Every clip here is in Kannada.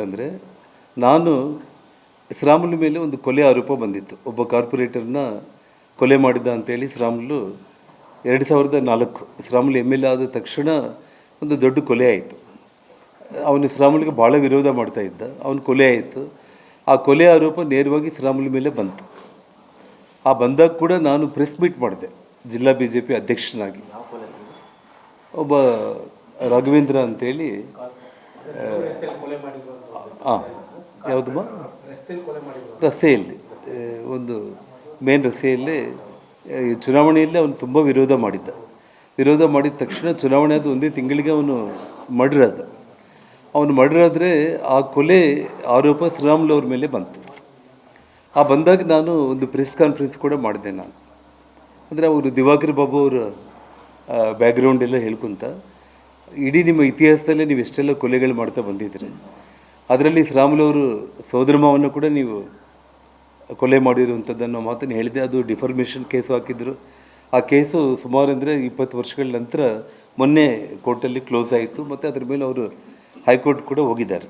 ಅಂತಂದರೆ, ನಾನು ಶ್ರಾಮುಲು ಮೇಲೆ ಒಂದು ಕೊಲೆ ಆರೋಪ ಬಂದಿತ್ತು. ಒಬ್ಬ ಕಾರ್ಪೊರೇಟರ್ನ ಕೊಲೆ ಮಾಡಿದ್ದ ಅಂತೇಳಿ ಶ್ರಾಮುಲು ಎರಡು ಸಾವಿರದ ನಾಲ್ಕು, ಶ್ರಾಮುಲು ಎಂ ಎಲ್ ಆದ ತಕ್ಷಣ ಒಂದು ದೊಡ್ಡ ಕೊಲೆ ಆಯಿತು. ಅವನು ಶ್ರಾಮುಲಿಗೆ ಭಾಳ ವಿರೋಧ ಮಾಡ್ತಾ ಇದ್ದ. ಅವನು ಕೊಲೆ ಆಯಿತು. ಆ ಕೊಲೆ ಆರೋಪ ನೇರವಾಗಿ ಶ್ರಾಮುಲ್ ಮೇಲೆ ಬಂತು. ಆ ಬಂದಾಗ ಕೂಡ ನಾನು ಪ್ರೆಸ್ ಮೀಟ್ ಮಾಡಿದೆ, ಜಿಲ್ಲಾ ಬಿ ಜೆ ಪಿ ಅಧ್ಯಕ್ಷನಾಗಿ. ಒಬ್ಬ ರಾಘವೇಂದ್ರ ಅಂತೇಳಿ ಹಾಂ ಯಾವುದಮ್ಮ ರಸ್ತೆಯಲ್ಲಿ ಒಂದು ಮೇನ್ ರಸ್ತೆಯಲ್ಲಿ ಚುನಾವಣೆಯಲ್ಲಿ ಅವನು ತುಂಬ ವಿರೋಧ ಮಾಡಿದ್ದ. ವಿರೋಧ ಮಾಡಿದ ತಕ್ಷಣ ಚುನಾವಣೆ ಅದು ಒಂದೇ ತಿಂಗಳಿಗೆ ಅವನು ಮರ್ಡರ್ ಅವನು ಮಡ್ರಾದರೆ ಆ ಕೊಲೆ ಆರೋಪ ಶ್ರೀರಾಮುಲು ಅವ್ರ ಮೇಲೆ ಬಂತು. ಆ ಬಂದಾಗ ನಾನು ಒಂದು ಪ್ರೆಸ್ ಕಾನ್ಫರೆನ್ಸ್ ಕೂಡ ಮಾಡಿದೆ ನಾನು. ಅಂದರೆ ಅವರು ದಿವಾಕರ್ ಬಾಬು ಅವರ ಬ್ಯಾಕ್ಗ್ರೌಂಡ್ ಎಲ್ಲ ಹೇಳ್ಕೊತ, ಇಡೀ ನಿಮ್ಮ ಇತಿಹಾಸದಲ್ಲೇ ನೀವು ಎಷ್ಟೆಲ್ಲ ಕೊಲೆಗಳು ಮಾಡ್ತಾ ಬಂದಿದ್ದೀರಿ. ಅದರಲ್ಲಿ ಶ್ರಾಮುಲವರು ಅವರು ಸೋದರ ಮಾವನ್ನು ಕೂಡ ನೀವು ಕೊಲೆ ಮಾಡಿರುವಂಥದ್ದನ್ನು ಮಾತನ್ನು ಹೇಳಿದೆ ಅದು ಡಿಫಾರ್ಮೇಷನ್ ಕೇಸು ಹಾಕಿದ್ರು. ಆ ಕೇಸು ಸುಮಾರು ಅಂದರೆ ಇಪ್ಪತ್ತು ವರ್ಷಗಳ ನಂತರ ಮೊನ್ನೆ ಕೋರ್ಟಲ್ಲಿ ಕ್ಲೋಸ್ ಆಯಿತು. ಮತ್ತು ಅದರ ಮೇಲೆ ಅವರು ಹೈಕೋರ್ಟ್ ಕೂಡ ಹೋಗಿದ್ದಾರೆ.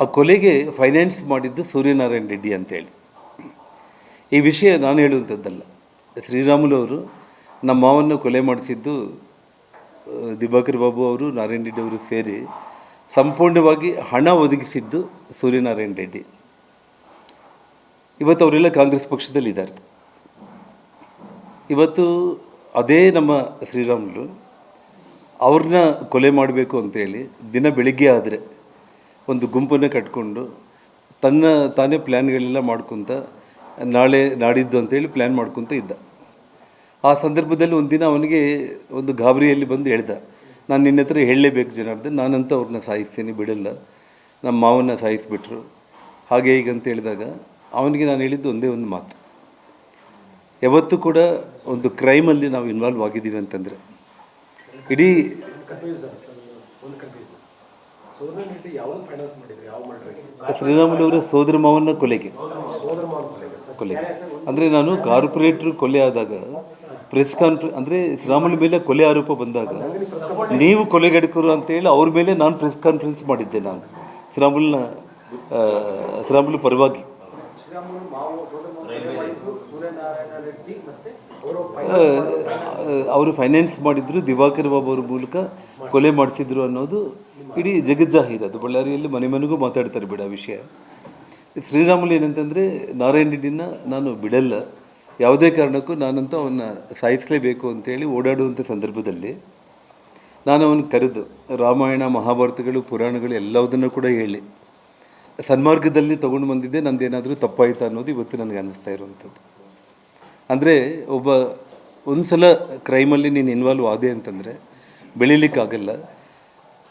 ಆ ಕೊಲೆಗೆ ಫೈನಾನ್ಸ್ ಮಾಡಿದ್ದು ಸೂರ್ಯನಾರಾಯಣ ರೆಡ್ಡಿ ಅಂತೇಳಿ. ಈ ವಿಷಯ ನಾನು ಹೇಳುವಂಥದ್ದಲ್ಲ. ಅವರು ನಮ್ಮ ಮಾವನ್ನು ಕೊಲೆ ಮಾಡಿಸಿದ್ದು ದಿವಾಕರ್ ಬಾಬು ಅವರು, ನಾರಾಯಣ ರೆಡ್ಡಿ ಅವರು ಸೇರಿ ಸಂಪೂರ್ಣವಾಗಿ ಹಣ ಒದಗಿಸಿದ್ದು ಸೂರ್ಯನಾರಾಯಣ ರೆಡ್ಡಿ. ಇವತ್ತು ಅವರೆಲ್ಲ ಕಾಂಗ್ರೆಸ್ ಪಕ್ಷದಲ್ಲಿದ್ದಾರೆ. ಇವತ್ತು ಅದೇ ನಮ್ಮ ಶ್ರೀರಾಮುಲು ಅವ್ರನ್ನ ಕೊಲೆ ಮಾಡಬೇಕು ಅಂತೇಳಿ ದಿನ ಬೆಳಿಗ್ಗೆ ಆದರೆ ಒಂದು ಗುಂಪನ್ನು ಕಟ್ಕೊಂಡು ತನ್ನ ತಾನೇ ಪ್ಲ್ಯಾನ್ಗಳೆಲ್ಲ ಮಾಡ್ಕೊತ ನಾಳೆ ನಾಡಿದ್ದು ಅಂತೇಳಿ ಪ್ಲ್ಯಾನ್ ಮಾಡ್ಕೊತ ಇದ್ದ. ಆ ಸಂದರ್ಭದಲ್ಲಿ ಒಂದಿನ ಅವನಿಗೆ ಒಂದು ಗಾಬರಿಯಲ್ಲಿ ಬಂದು ಹೇಳ್ದ. ನಾನು ನಿನ್ನ ಹತ್ರ ಹೇಳಲೇಬೇಕು ಜನಾರ್ದನ್. ನಾನಂತ ಅವ್ರನ್ನ ಸಾಯಿಸ್ತೀನಿ, ಬಿಡಲ್ಲ. ನಮ್ಮ ಮಾವನ್ನ ಸಾಯಿಸಿಬಿಟ್ರು. ಹಾಗೆ ಈಗ ಅಂತ ಹೇಳಿದಾಗ ಅವನಿಗೆ ನಾನು ಹೇಳಿದ್ದು ಒಂದೇ ಒಂದು ಮಾತು. ಯಾವತ್ತೂ ಕೂಡ ಒಂದು ಕ್ರೈಮಲ್ಲಿ ನಾವು ಇನ್ವಾಲ್ವ್ ಆಗಿದ್ದೀವಿ ಅಂತಂದರೆ, ಇಡೀ ಅವರ ಸೋದರ ಮಾವನ ಕೊಲೆಗೆ. ಕೊಲೆಗೆ. ಅಂದರೆ ನಾನು ಕಾರ್ಪೊರೇಟ್ರ್ ಕೊಲೆ ಆದಾಗ ಪ್ರೆಸ್ ಕಾನ್ಫರೆನ್ಸ್ ಅಂದರೆ ಶ್ರೀರಾಮುಲು ಮೇಲೆ ಕೊಲೆ ಆರೋಪ ಬಂದಾಗ, ನೀವು ಕೊಲೆಗಡಕರು ಅಂತೇಳಿ ಅವ್ರ ಮೇಲೆ ನಾನು ಪ್ರೆಸ್ ಕಾನ್ಫರೆನ್ಸ್ ಮಾಡಿದ್ದೆ ನಾನು. ಶ್ರೀರಾಮುಲ್ನ ಶ್ರೀರಾಮುಲು ಪರವಾಗಿ. ಅವರು ಫೈನಾನ್ಸ್ ಮಾಡಿದ್ರು, ದಿವಾಕರ್ ಬಾಬು ಅವ್ರ ಮೂಲಕ ಕೊಲೆ ಮಾಡಿಸಿದ್ರು ಅನ್ನೋದು ಇಡೀ ಜಗಜ್ಜಾಹೀರ್ ಅದು ಬಳ್ಳಾರಿಯಲ್ಲಿ ಮನೆ ಮನೆಗೂ ಮಾತಾಡ್ತಾರೆ ಬಿಡ ವಿಷಯ. ಶ್ರೀರಾಮುಲು ಏನಂತಂದರೆ ನಾರಾಯಣ ರೆಡ್ಡಿನ ನಾನು ಬಿಡಲ್ಲ. ಯಾವುದೇ ಕಾರಣಕ್ಕೂ ನಾನಂತೂ ಅವನ್ನ ಸಾಯಿಸಲೇಬೇಕು ಅಂತೇಳಿ ಓಡಾಡುವಂಥ ಸಂದರ್ಭದಲ್ಲಿ ನಾನು ಅವನು ಕರೆದು, ರಾಮಾಯಣ, ಮಹಾಭಾರತಗಳು, ಪುರಾಣಗಳು ಎಲ್ಲವುದನ್ನು ಕೂಡ ಹೇಳಿ, ಸನ್ಮಾರ್ಗದಲ್ಲಿ ತೊಗೊಂಡು ಬಂದಿದ್ದೆ, ನಂದೇನಾದರೂ ತಪ್ಪಾಯಿತು ಅನ್ನೋದು ಇವತ್ತು ನನಗೆ ಅನ್ನಿಸ್ತಾ ಇರುವಂಥದ್ದು. ಅಂದರೆ ಒಬ್ಬ ಒಂದು ಸಲ ಕ್ರೈಮಲ್ಲಿ ನೀನು ಇನ್ವಾಲ್ವ್ ಆದೆ ಅಂತಂದರೆ ಬೆಳೀಲಿಕ್ಕಾಗಲ್ಲ.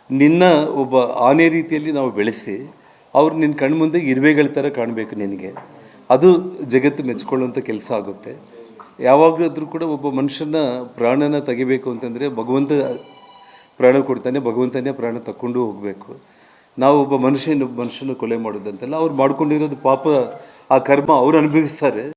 ನಿನ್ನ ಒಬ್ಬ ಆನೆ ರೀತಿಯಲ್ಲಿ ನಾವು ಬೆಳೆಸಿ, ಅವ್ರು ನಿನ್ನ ಕಣ್ಮುಂದೆ ಇರುವೆಗಳ ಥರ ಕಾಣಬೇಕು ನಿನಗೆ. ಅದು ಜಗತ್ತು ಮೆಚ್ಕೊಳ್ಳುವಂಥ ಕೆಲಸ ಆಗುತ್ತೆ. ಯಾವಾಗಲಾದ್ರೂ ಕೂಡ ಒಬ್ಬ ಮನುಷ್ಯನ ಪ್ರಾಣನ ತೆಗಿಬೇಕು ಅಂತಂದರೆ ಭಗವಂತ ಪ್ರಾಣ ಕೊಡ್ತಾನೆ, ಭಗವಂತನೇ ಪ್ರಾಣ ತಕ್ಕೊಂಡು ಹೋಗಬೇಕು. ನಾವು ಒಬ್ಬ ಮನುಷ್ಯನ ಮನುಷ್ಯನ ಕೊಲೆ ಮಾಡೋದಂತೆಲ್ಲ, ಅವ್ರು ಮಾಡ್ಕೊಂಡಿರೋದು ಪಾಪ ಆ ಕರ್ಮ ಅವ್ರು ಅನುಭವಿಸ್ತಾರೆ.